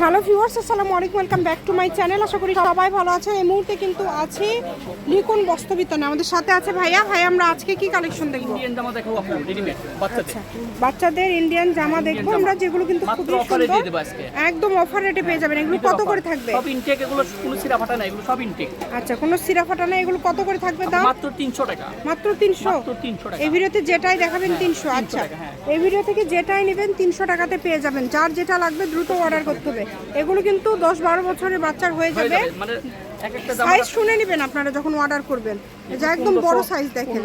Hello viewers আসসালামু আলাইকুম welcome back to my channel. আশা করি সবাই ভালো আছেন এই মুহূর্তে কিন্তু আছে লিকুন বস্ত্রবিতানে আমাদের সাথে আছে ভাইয়া। ভাই আমরা আজকে কি কালেকশন দেখব? ইন্ডিয়ান জামা দেখাবো আপনার রেডিমেড বাচ্চাদের। বাচ্চাদের ইন্ডিয়ান জামা দেখব। আমরা যেগুলো কিন্তু খুবই অফারে সুন্দর দিয়ে দেবো আজকে। একদম অফার রেটে পেয়ে যাবেন। এগুলো কত করে থাকবে? সব ইনটেক এগুলো কোনো সিরা ফাটা না এগুলো সব ইনটেক আচ্ছা কোনো সিরা ফাটা না এগুলো কত করে থাকবে দাম? মাত্র তিনশো টাকা। মাত্র তিনশো? মাত্র তিনশো টাকা। এই ভিডিওতে যেটাই দেখাবেন তিনশো আচ্ছা। টাকা, হ্যাঁ। এই ভিডিও থেকে যেটাই নেবেন তিনশো টাকাতে পেয়ে যাবেন। যার যেটা লাগবে দ্রুত অর্ডার করতে হবে। এগুলো কিন্তু দশ বারো বছরের বাচ্চার হয়ে যাবে। যাবে মানে সাইজ শুনে নেবেন আপনারা যখন অর্ডার করবেন। যে একদম বড় সাইজ দেখেন।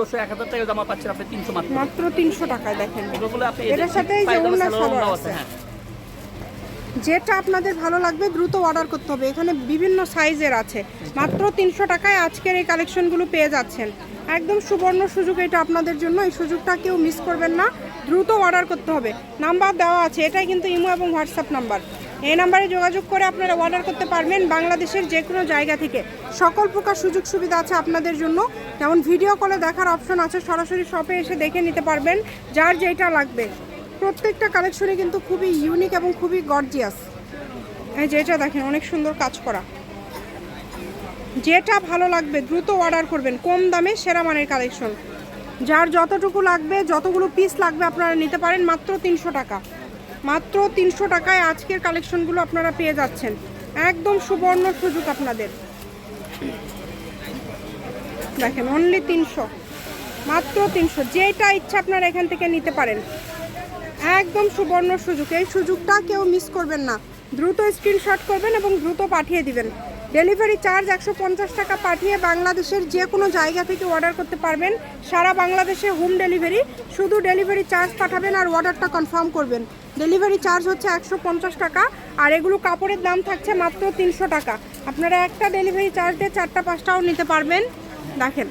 মাত্র। তিনশো টাকায় দেখেন। এটার সাথে এই যে ওড়নাও আছে। হ্যাঁ। যেটা আপনাদের ভালো লাগবে দ্রুত অর্ডার করতে হবে। এখানে বিভিন্ন সাইজের আছে। মাত্র তিনশো টাকায় আজকের এই কালেকশনগুলো পেয়ে যাচ্ছেন। একদম সুবর্ণ সুযোগ এটা আপনাদের জন্য। এই সুযোগটা কেউ মিস করবেন না। দ্রুত অর্ডার করতে হবে। নাম্বার দেওয়া আছে। এটাই কিন্তু ইমো এবং হোয়াটসঅ্যাপ নাম্বার এই নাম্বারে যোগাযোগ করে আপনারা অর্ডার করতে পারবেন বাংলাদেশের যে কোনো জায়গা থেকে। সকল প্রকার সুযোগ সুবিধা আছে আপনাদের জন্য। যেমন ভিডিও কলে দেখার অপশন আছে, সরাসরি শপে এসে দেখে নিতে পারবেন যার যেটা লাগবে। প্রত্যেকটা কালেকশনে কিন্তু খুবই ইউনিক এবং খুবই গর্জিয়াস এই যেটা দেখেন, অনেক সুন্দর কাজ করা। যেটা ভালো লাগবে, দ্রুত অর্ডার করবেন। কম দামে সেরা মানের কালেকশন যার যতটুকু লাগবে, যতগুলো পিস লাগবে আপনারা নিতে পারেন মাত্র তিনশো টাকা। মাত্র তিনশো টাকায় আজকের কালেকশনগুলো আপনারা পেয়ে যাচ্ছেন। একদম সুবর্ণ সুযোগ আপনাদের। দেখেন অনলি তিনশো। মাত্র তিনশো। যেটা ইচ্ছা আপনারা এখান থেকে নিতে পারেন। একদম সুবর্ণ সুযোগ। এই সুযোগটা কেউ মিস করবেন না। দ্রুত স্ক্রিনশট করবেন এবং দ্রুত পাঠিয়ে দিবেন। ডেলিভারি চার্জ একশো পঞ্চাশ টাকা পাঠিয়ে বাংলাদেশের যে কোনো জায়গা থেকে অর্ডার করতে পারবেন। সারা বাংলাদেশে হোম ডেলিভারি শুধু ডেলিভারি চার্জ পাঠাবেন আর অর্ডারটা কনফার্ম করবেন। ডেলিভারি চার্জ হচ্ছে একশো পঞ্চাশ টাকা, আর এগুলো কাপড়ের দাম থাকছে মাত্র তিনশো টাকা। আপনারা একটা ডেলিভারি চার্জ দিয়ে চারটা, পাঁচটাও নিতে পারবেন। দেখেন,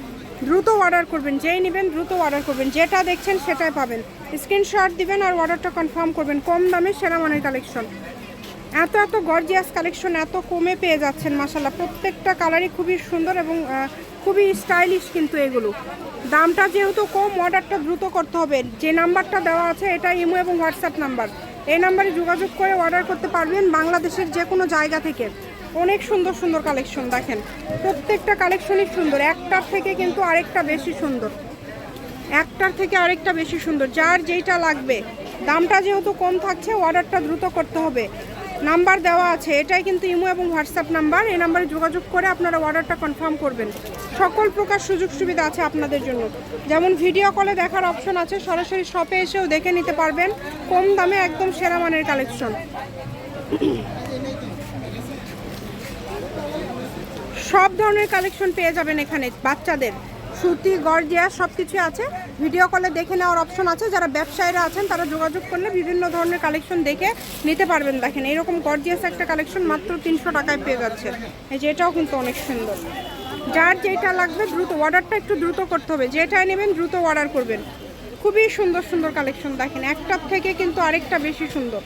দ্রুত অর্ডার করবেন, যেই নেবেন দ্রুত অর্ডার করবেন, যেটা দেখছেন সেটাই পাবেন। স্ক্রিনশট দিবেন আর অর্ডারটা কনফার্ম করবেন, কম দামে সেরা মানের কালেকশন এত এত গর্জিয়াস কালেকশন এত কমে পেয়ে যাচ্ছেন মাসাল্লাহ প্রত্যেকটা কালারই খুবই সুন্দর এবং খুবই স্টাইলিশ কিন্তু এগুলো। দামটা যেহেতু কম, অর্ডারটা দ্রুত করতে হবে। যে নাম্বারটা দেওয়া আছে, এটা ইমো এবং হোয়াটসঅ্যাপ নাম্বার। এই নাম্বারে যোগাযোগ করে অর্ডার করতে পারবেন বাংলাদেশের যে কোনো জায়গা থেকে। অনেক সুন্দর সুন্দর কালেকশন দেখেন। প্রত্যেকটা কালেকশনই সুন্দর। একটার থেকে কিন্তু আরেকটা বেশি সুন্দর। একটার থেকে আরেকটা বেশি সুন্দর। যার যেইটা লাগবে। দামটা যেহেতু কম থাকছে, অর্ডারটা দ্রুত করতে হবে। নাম্বার দেওয়া আছে, এটাই কিন্তু ইমো এবং হোয়াটসঅ্যাপ নাম্বার। এই নাম্বারে যোগাযোগ করে আপনারা অর্ডারটা কনফার্ম করবেন। সকল প্রকার সুযোগ সুবিধা আছে আপনাদের জন্য। যেমন ভিডিও কলে দেখার অপশন আছে, সরাসরি শপে এসেও দেখে নিতে পারবেন কম দামে একদম সেরা মানের কালেকশন। সব ধরনের কালেকশন পেয়ে যাবেন এখানে বাচ্চাদের। সুতি গর্জিয়া সব কিছু আছে ভিডিও কলে দেখে নেওয়ার অপশন আছে। যারা ব্যবসায়ীরা আছেন, তারা যোগাযোগ করলে বিভিন্ন ধরনের কালেকশন দেখে নিতে পারবেন। দেখেন, এরকম গর্জিয়াস একটা কালেকশন মাত্র তিনশো টাকায় পেয়ে যাচ্ছে। এই যে, এটাও কিন্তু অনেক সুন্দর। যার যেটা লাগবে, দ্রুত অর্ডারটা একটু দ্রুত করতে হবে। যেটাই নেবেন, দ্রুত অর্ডার করবেন। খুবই সুন্দর সুন্দর কালেকশন দেখেন, একটার থেকে কিন্তু আরেকটা বেশি সুন্দর।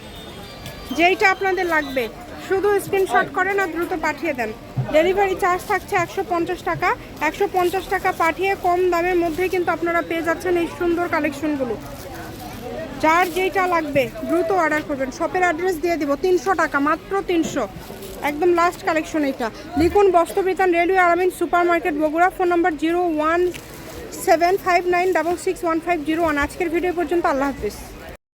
যেইটা আপনাদের লাগবে শুধু স্ক্রিনশট করেন আর দ্রুত পাঠিয়ে দেন। ডেলিভারি চার্জ থাকছে একশো পঞ্চাশ টাকা। একশো পঞ্চাশ টাকা পাঠিয়ে কম দামের মধ্যে কিন্তু আপনারা পেয়ে যাচ্ছেন এই সুন্দর কালেকশনগুলো যার যেইটা লাগবে, দ্রুত অর্ডার করবেন। শপের অ্যাড্রেস দিয়ে দিব, তিনশো টাকা, মাত্র তিনশো। একদম লাস্ট কালেকশন এটা লিখুন Bastrabitan railway আরামিন super market Bogura, phone number zero one seven five nine double six one five zero one. আজকের ভিডিও পর্যন্ত আল্লাহ হাফিজ।